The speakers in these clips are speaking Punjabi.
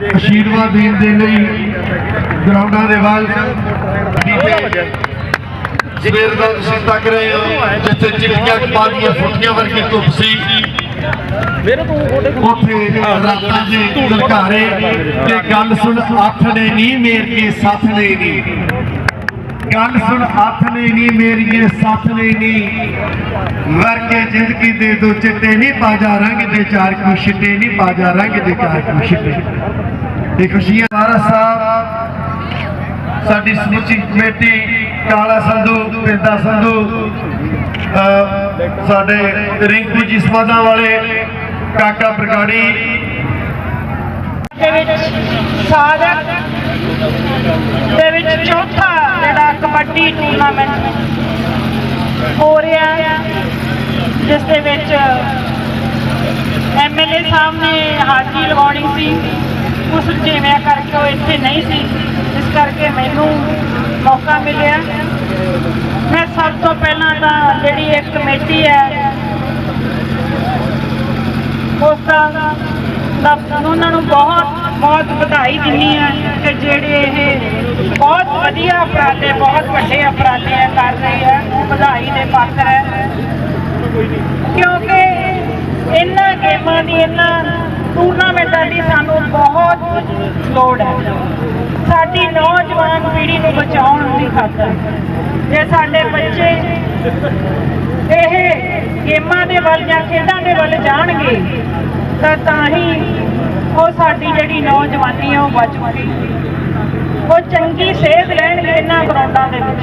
ਆਸ਼ੀਰਵਾਦ ਦੇਣ ਦੇ ਲਈ ਗਰਾਊਂਡਾਂ ਦੇ ਵੱਲ ਸਵੇਰ ਦਾ ਤੁਸੀਂ ਤੱਕ ਰਹੇ ਹੋ ਜਿੱਥੇ ਚਿੜੀਆਂ ਪਾਦੀਆਂ ਫੁੱਟੀਆਂ ਵਰਗੀ ਧੁੱਪ ਸੀ। ਉੱਥੇ ਰਾਤਾਂ ਦੇ ਲਲਕਾਰੇ ਤੇ ਗੱਲ ਸੁਣ ਅੱਠ ਨੇ ਨਹੀਂ ਮੇਰ ਕੇ ਸੱਥ ਨੇ ਨਹੀਂ। ਗੱਲ ਸੁਣ ਅੱਠ ਨੇ ਮੇਰੀਏ ਸੱਥ ਨੇ। ਵਰਗੇ ਜ਼ਿੰਦਗੀ ਦੇ ਦੋ ਚਿੱਟੇ ਨਹੀਂ ਪਾਜਾ, ਰੰਗ ਦੇ ਚਾਰ ਕੋ ਨਹੀਂ ਪਾਜਾ, ਰੰਗ ਦੇ ਚਾਰ ਕੋ ਇਹ ਖੁਸ਼ੀਆਂ ਵਾਰਾ ਸਾਹਿਬ ਸਾਡੀ ਸਮੁੱਚੀ ਕਮੇਟੀ, ਕਾਲਾ ਸੰਧੂ, ਪਿੰਦਾ ਸੰਧੂ ਸਾਡੇ ਰਿੰਕੂ ਜੀ ਸਮਾਦਾ ਵਾਲੇ, ਕਾਕਾ ਬਰਗਾੜੀ ਦੇ ਵਿੱਚ ਸਾਧਕ ਦੇ ਵਿੱਚ ਚੌਥਾ ਕਬੱਡੀ ਟੂਰਨਾਮੈਂਟ ਹੋ ਰਿਹਾ ਹੈ ਜਿਸ ਦੇ ਵਿੱਚ ਐਮਐਲਏ ਸਾਹਿਬ ਨੇ ਹਾਜ਼ਰੀ ਲਗਾਉਣੀ ਸੀ ਉਸ ਜਿਵੇਂ ਕਰਕੇ ਉਹ ਇੱਥੇ ਨਹੀਂ ਸੀ ਇਸ ਕਰਕੇ ਮੈਨੂੰ ਮੌਕਾ ਮਿਲਿਆ ਮੈਂ ਸਭ ਤੋਂ ਪਹਿਲਾਂ ਤਾਂ ਜਿਹੜੀ ਇੱਕ ਕਮੇਟੀ ਹੈ ਉਸ ਦਾ ਉਹਨਾਂ ਨੂੰ ਬਹੁਤ ਬਹੁਤ ਵਧਾਈ ਦਿੰਦੀ ਆ ਕਿ ਵਧੀਆ ਅਪਰਾਧੇ, ਬਹੁਤ ਵੱਡੇ ਅਪਰਾਧੇ ਆ ਕਰ ਰਹੇ ਹੈ ਵਧਾਈ ਦੇ ਪਾਤਰ ਹੈ। ਕਿਉਂਕਿ ਇਹਨਾਂ ਗੇਮਾਂ ਦੀ, ਇਹਨਾਂ ਟੂਰਨਾਮੈਂਟਾਂ ਦੀ ਸਾਨੂੰ ਬਹੁਤ ਲੋੜ ਹੈ। ਸਾਡੀ ਨੌਜਵਾਨ ਪੀੜ੍ਹੀ ਨੂੰ ਬਚਾਉਣ ਦੀ ਖਾਤਰ। ਜੇ ਸਾਡੇ ਬੱਚੇ ਇਹ ਗੇਮਾਂ ਦੇ ਵੱਲ ਜਾਂ ਖੇਡਾਂ ਦੇ ਵੱਲ ਜਾਣਗੇ, ਤਾਂ ਤਾਂ ਹੀ ਉਹ ਸਾਡੀ ਜਿਹੜੀ ਨੌਜਵਾਨੀ ਹੈ, ਉਹ ਬਚੂਗੀ ਉਹ ਚੰਗੀ ਸੇਧ ਲੈਣਗੇ ਇਹਨਾਂ ਗਰਾਊਂਡਾਂ ਦੇ ਵਿੱਚ।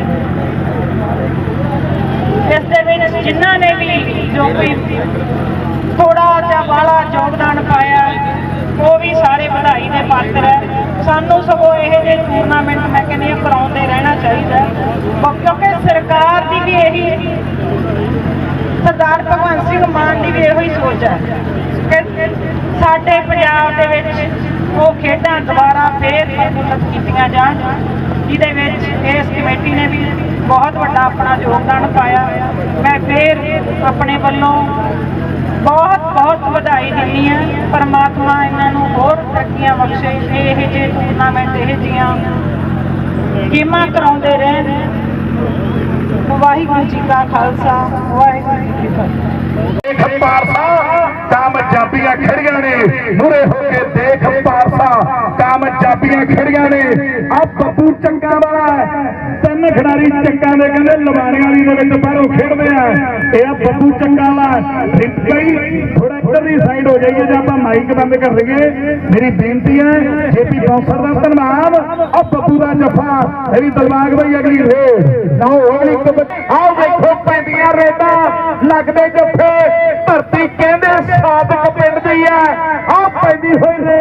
ਇਸ ਦੇ ਵਿੱਚ ਜਿਨ੍ਹਾਂ ਨੇ ਵੀ ਜੋ ਕੋਈ ਥੋੜਾ ਜਾਂ ਬਾਹਲਾ ਯੋਗਦਾਨ ਪਾਇਆ, ਉਹ ਵੀ ਸਾਰੇ ਵਧਾਈ ਦੇ ਪਾਤਰ ਹੈ। ਸਾਨੂੰ ਸਗੋਂ ਇਹ ਜਿਹੇ ਟੂਰਨਾਮੈਂਟ ਮੈਂ ਕਹਿੰਦੀ ਹਾਂ ਕਰਾਉਂਦੇ ਰਹਿਣਾ ਚਾਹੀਦਾ ਕਿਉਂਕਿ ਸਰਕਾਰ ਦੀ ਵੀ ਇਹੀ ਸਰਦਾਰ ਭਗਵੰਤ ਸਿੰਘ ਮਾਨ ਦੀ ਵੀ ਇਹੋ ਹੀ ਸੋਚ ਹੈ ਕਿ ਸਾਡੇ ਪੰਜਾਬ ਦੇ ਵਿੱਚ ਉਹ ਖੇਡਾਂ ਦੁਬਾਰਾ ਫੇਰ ਕੀਤੀਆਂ ਜਾਣ, ਜਿਹਦੇ ਵਿੱਚ ਇਸ ਕਮੇਟੀ ਨੇ ਵੀ ਬਹੁਤ ਵੱਡਾ ਆਪਣਾ ਯੋਗਦਾਨ ਪਾਇਆ। ਮੈਂ ਫੇਰ ਆਪਣੇ ਵੱਲੋਂ ਬਹੁਤ ਬਹੁਤ ਵਧਾਈ ਦਿੰਦੀ ਹਾਂ। ਪਰਮਾਤਮਾ ਇਹਨਾਂ ਨੂੰ ਹੋਰ ਤਰੱਕੀਆਂ ਬਖਸ਼ੇ। ਇਹ ਜਿਹੇ ਟੂਰਨਾਮੈਂਟ ਇਹ ਜੀਆਂ ਗੇਮਾਂ ਕਰਾਉਂਦੇ ਰਹਿਣ। ਵਾਹਿਗੁਰੂ ਜੀ ਕਾ ਖਾਲਸਾ, ਵਾਹਿਗੁਰੂ ਜੀ ਕੀ ਫਤਿਹ। ਦੇਖ ਪਾਰਸਾ ਕਾਮਯਾਬੀਆਂ ਖੜੀਆਂ ਨੇ। ਮੂਰੇ ਹੋ ਕੇ ਦੇਖ ਕਾਮਯਾਬੀਆਂ ਖੜੀਆਂ ਨੇ ਆ ਬੱਬੂ ਚੰਗਾ ਵਾਲਾ ਤਿੰਨ ਖਿਡਾਰੀ ਚੱਕਾਂ ਦੇ ਕਹਿੰਦੇ ਲਵਾਣੇ ਵਾਲੀ ਦੇ ਵਿੱਚ ਬਾਹਰੋਂ ਖੇਡਦੇ ਆ। ਇਹ ਆ ਬੱਬੂ ਚੰਗਾ ਵਾਲਾ ਕਈ ਥੋੜਾ ਇੱਧਰ ਦੀ ਸਾਈਡ ਹੋ ਜਾਈਏ ਜੇ ਆਪਾਂ ਮਾਈਕ ਬੰਦ ਕਰ ਲਈਏ ਮੇਰੀ ਬੇਨਤੀ ਹੈ, ਜੇਪੀ ਕੌਂਸਲ ਦਾ ਧੰਨਵਾਦ। ਆ ਬੱਬੂ ਦਾ ਜੱਫਾ, ਮੇਰੀ ਦਲਵਾਗ ਬਈ ਅਗਲੀ ਰੇਡ ਨਾ ਅਗਲੀ ਕਬੱਡੀ ਆਹ ਵੇਖੋ ਪੈਂਦੀਆਂ ਰੇਡਾਂ, ਲੱਗਦੇ ਜੱਫੇ। ਧਰਤੀ ਕਹਿੰਦੇ ਸਾਦਕ ਪਿੰਡ ਦੀ ਐ ਆ ਪੈਂਦੀ ਹੋਈ ਰੇ